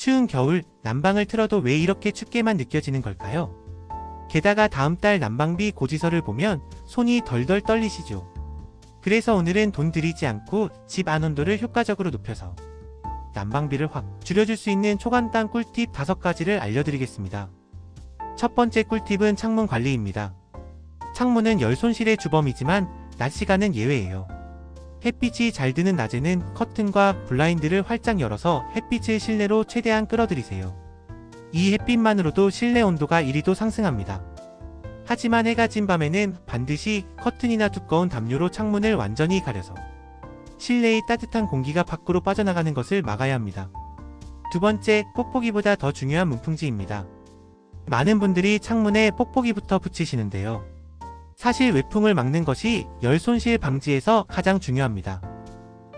추운 겨울 난방을 틀어도 왜 이렇게 춥게만 느껴지는 걸까요? 게다가 다음 달 난방비 고지서를 보면 손이 덜덜 떨리시죠. 그래서 오늘은 돈 들이지 않고 집 안 온도를 효과적으로 높여서 난방비를 확 줄여줄 수 있는 초간단 꿀팁 5가지를 알려드리겠습니다. 첫 번째 꿀팁은 창문 관리입니다. 창문은 열 손실의 주범이지만 낮 시간은 예외예요. 햇빛이 잘 드는 낮에는 커튼과 블라인드를 활짝 열어서 햇빛을 실내로 최대한 끌어들이세요. 이 햇빛만으로도 실내 온도가 1, 2도 상승합니다. 하지만 해가 진 밤에는 반드시 커튼이나 두꺼운 담요로 창문을 완전히 가려서 실내의 따뜻한 공기가 밖으로 빠져나가는 것을 막아야 합니다. 두 번째, 뽁뽁이보다 더 중요한 문풍지입니다. 많은 분들이 창문에 뽁뽁이부터 붙이시는데요. 사실 외풍을 막는 것이 열 손실 방지에서 가장 중요합니다.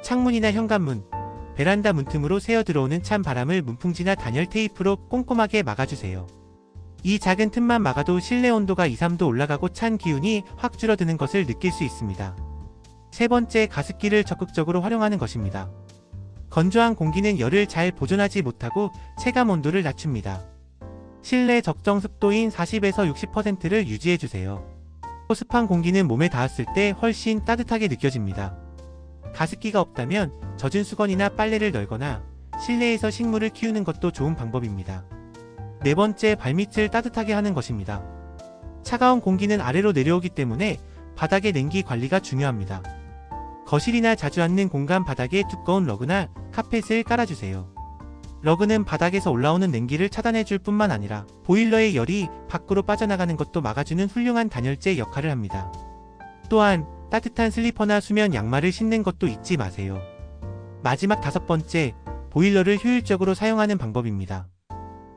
창문이나 현관문, 베란다 문틈으로 새어 들어오는 찬 바람을 문풍지나 단열 테이프로 꼼꼼하게 막아주세요. 이 작은 틈만 막아도 실내 온도가 2, 3도 올라가고 찬 기운이 확 줄어드는 것을 느낄 수 있습니다. 세 번째, 가습기를 적극적으로 활용하는 것입니다. 건조한 공기는 열을 잘 보존하지 못하고 체감 온도를 낮춥니다. 실내 적정 습도인 40에서 60%를 유지해주세요. 습한 공기는 몸에 닿았을 때 훨씬 따뜻하게 느껴집니다. 가습기가 없다면 젖은 수건이나 빨래를 널거나 실내에서 식물을 키우는 것도 좋은 방법입니다. 네 번째, 발밑을 따뜻하게 하는 것입니다. 차가운 공기는 아래로 내려오기 때문에 바닥의 냉기 관리가 중요합니다. 거실이나 자주 앉는 공간 바닥에 두꺼운 러그나 카펫을 깔아주세요. 러그는 바닥에서 올라오는 냉기를 차단해줄 뿐만 아니라 보일러의 열이 밖으로 빠져나가는 것도 막아주는 훌륭한 단열재 역할을 합니다. 또한 따뜻한 슬리퍼나 수면 양말을 신는 것도 잊지 마세요. 마지막 다섯 번째, 보일러를 효율적으로 사용하는 방법입니다.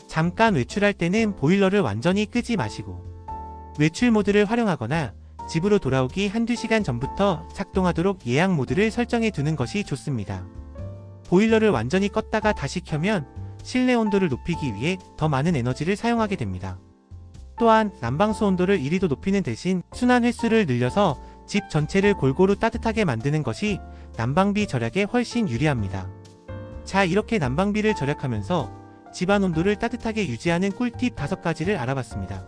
잠깐 외출할 때는 보일러를 완전히 끄지 마시고 외출 모드를 활용하거나 집으로 돌아오기 한두 시간 전부터 작동하도록 예약 모드를 설정해 두는 것이 좋습니다. 보일러를 완전히 껐다가 다시 켜면 실내 온도를 높이기 위해 더 많은 에너지를 사용하게 됩니다. 또한 난방수 온도를 1, 2도 높이는 대신 순환 횟수를 늘려서 집 전체를 골고루 따뜻하게 만드는 것이 난방비 절약에 훨씬 유리합니다. 자, 이렇게 난방비를 절약하면서 집안 온도를 따뜻하게 유지하는 꿀팁 5가지를 알아봤습니다.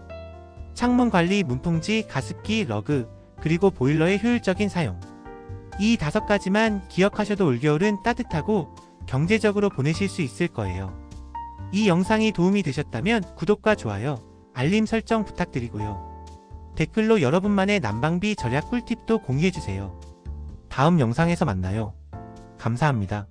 창문 관리, 문풍지, 가습기, 러그, 그리고 보일러의 효율적인 사용. 이 다섯 가지만 기억하셔도 올겨울은 따뜻하고 경제적으로 보내실 수 있을 거예요. 이 영상이 도움이 되셨다면 구독과 좋아요, 알림 설정 부탁드리고요. 댓글로 여러분만의 난방비 절약 꿀팁도 공유해주세요. 다음 영상에서 만나요. 감사합니다.